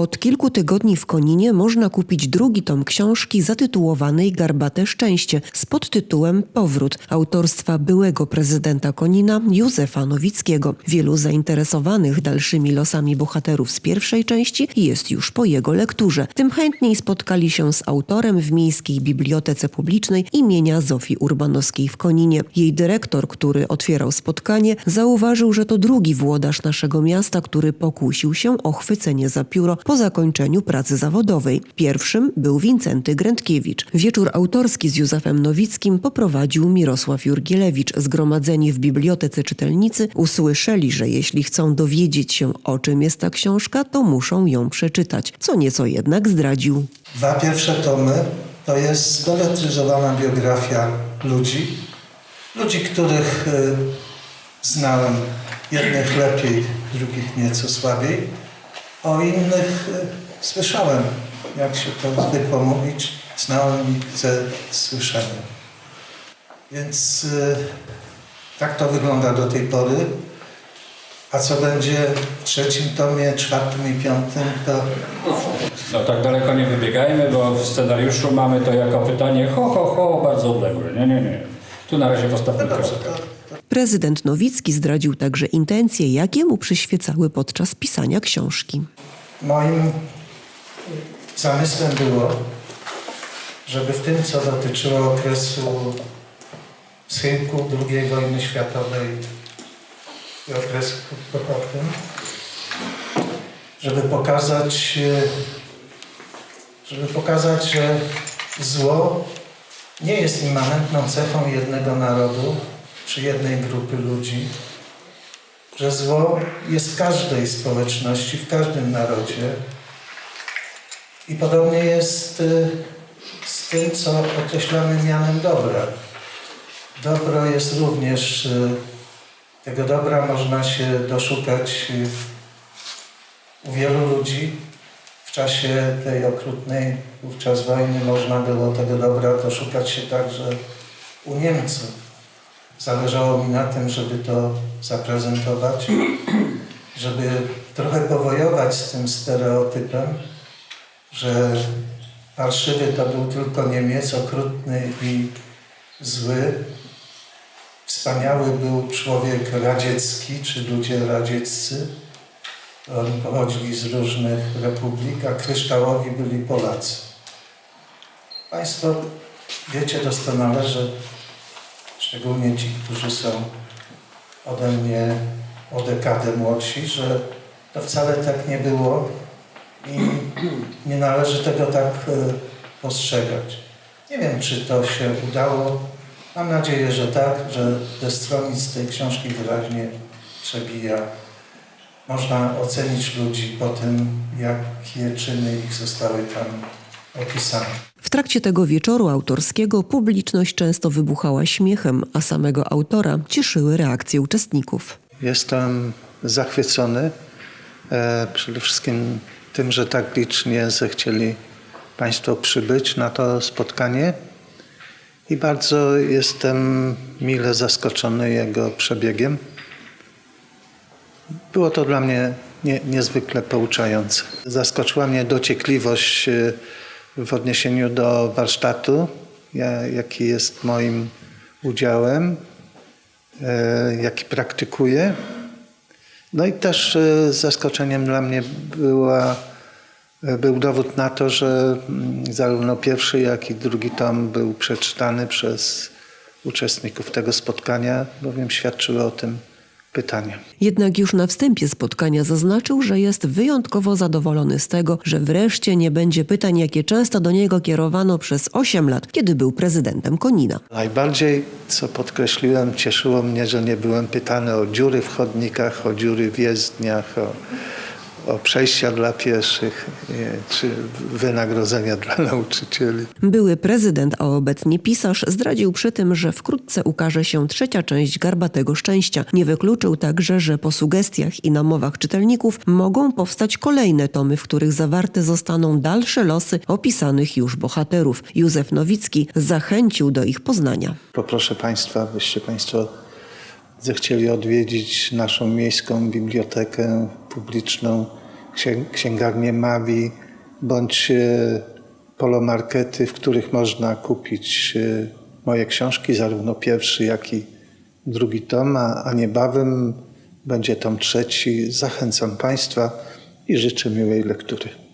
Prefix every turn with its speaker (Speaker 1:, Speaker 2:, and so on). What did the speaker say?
Speaker 1: Od kilku tygodni w Koninie można kupić drugi tom książki zatytułowanej Garbate Szczęście z podtytułem Powrót autorstwa byłego prezydenta Konina Józefa Nowickiego. Wielu zainteresowanych dalszymi losami bohaterów z pierwszej części jest już po jego lekturze. Tym chętniej spotkali się z autorem w Miejskiej Bibliotece Publicznej imienia Zofii Urbanowskiej w Koninie. Jej dyrektor, który otwierał spotkanie, zauważył, że to drugi włodarz naszego miasta, który pokusił się o chwycenie za pióro po zakończeniu pracy zawodowej. Pierwszym był Wincenty Grędkiewicz. Wieczór autorski z Józefem Nowickim poprowadził Mirosław Jurgielewicz. Zgromadzeni w Bibliotece Czytelnicy usłyszeli, że jeśli chcą dowiedzieć się o czym jest ta książka, to muszą ją przeczytać, co nieco jednak zdradził.
Speaker 2: Dwa pierwsze tomy to jest zbeletryzowana biografia ludzi, ludzi, których y, znałem, jednych lepiej, drugich nieco słabiej. O innych y, słyszałem, jak się to zwykło mówić, znałem ich ze słyszenia. Więc y, tak to wygląda do tej pory. A co będzie w trzecim tomie, czwartym i piątym, to
Speaker 3: No tak daleko nie wybiegajmy, bo w scenariuszu mamy to jako pytanie ho, ho, ho, bardzo odległe. Nie, nie, nie. Tu na razie postawmy
Speaker 2: no dobrze,
Speaker 1: Prezydent Nowicki zdradził także intencje, jakie mu przyświecały podczas pisania książki.
Speaker 2: Moim zamysłem było, żeby w tym, co dotyczyło okresu schyłku II wojny światowej i okresu po żeby pokazać, żeby pokazać, że zło nie jest immanentną cechą jednego narodu czy jednej grupy ludzi, że zło jest w każdej społeczności, w każdym narodzie. I podobnie jest y, z tym, co określamy mianem dobra. Dobro jest również, y, tego dobra można się doszukać y, u wielu ludzi. W czasie tej okrutnej wówczas wojny można było tego dobra doszukać się także u Niemców. Zależało mi na tym, żeby to zaprezentować, żeby trochę powojować z tym stereotypem, że parszywy to był tylko Niemiec, okrutny i zły. Wspaniały był człowiek radziecki, czy ludzie radzieccy. Oni pochodzili z różnych republik, a kryształowi byli Polacy. Państwo wiecie doskonale, że szczególnie ci, którzy są ode mnie o dekadę młodsi, że to wcale tak nie było i nie należy tego tak e, postrzegać. Nie wiem, czy to się udało. Mam nadzieję, że tak, że ze stronic tej książki wyraźnie przebija. Można ocenić ludzi po tym, jakie czyny ich zostały tam opisane.
Speaker 1: W trakcie tego wieczoru autorskiego publiczność często wybuchała śmiechem, a samego autora cieszyły reakcje uczestników.
Speaker 2: Jestem zachwycony e, przede wszystkim tym, że tak licznie zechcieli Państwo przybyć na to spotkanie i bardzo jestem mile zaskoczony jego przebiegiem. Było to dla mnie nie, niezwykle pouczające. Zaskoczyła mnie dociekliwość e, w odniesieniu do warsztatu, ja, jaki jest moim udziałem e, jaki praktykuję. No i też e, zaskoczeniem dla mnie była, e, był dowód na to, że mm, zarówno pierwszy, jak i drugi tom był przeczytany przez uczestników tego spotkania, bowiem świadczyły o tym pytania.
Speaker 1: Jednak już na wstępie spotkania zaznaczył, że jest wyjątkowo zadowolony z tego, że wreszcie nie będzie pytań, jakie często do niego kierowano przez 8 lat, kiedy był prezydentem Konina.
Speaker 2: Najbardziej, co podkreśliłem, cieszyło mnie, że nie byłem pytany o dziury w chodnikach, o dziury w jezdniach, o, o przejścia dla pieszych, nie, czy wynagrodzenia dla nauczycieli.
Speaker 1: Były prezydent, a obecnie pisarz, zdradził przy tym, że wkrótce ukaże się trzecia część Garbatego Szczęścia. Nie wykluczył także, że po sugestiach i namowach czytelników mogą powstać kolejne tomy, w których zawarte zostaną dalsze losy opisanych już bohaterów. Józef Nowicki zachęcił do ich poznania.
Speaker 2: Poproszę Państwa, byście Państwo zechcieli odwiedzić naszą miejską bibliotekę publiczną księ- księgarnię Mawi bądź e, polomarkety, w których można kupić e, moje książki, zarówno pierwszy, jak i drugi tom, a niebawem będzie tom trzeci. Zachęcam Państwa i życzę miłej lektury.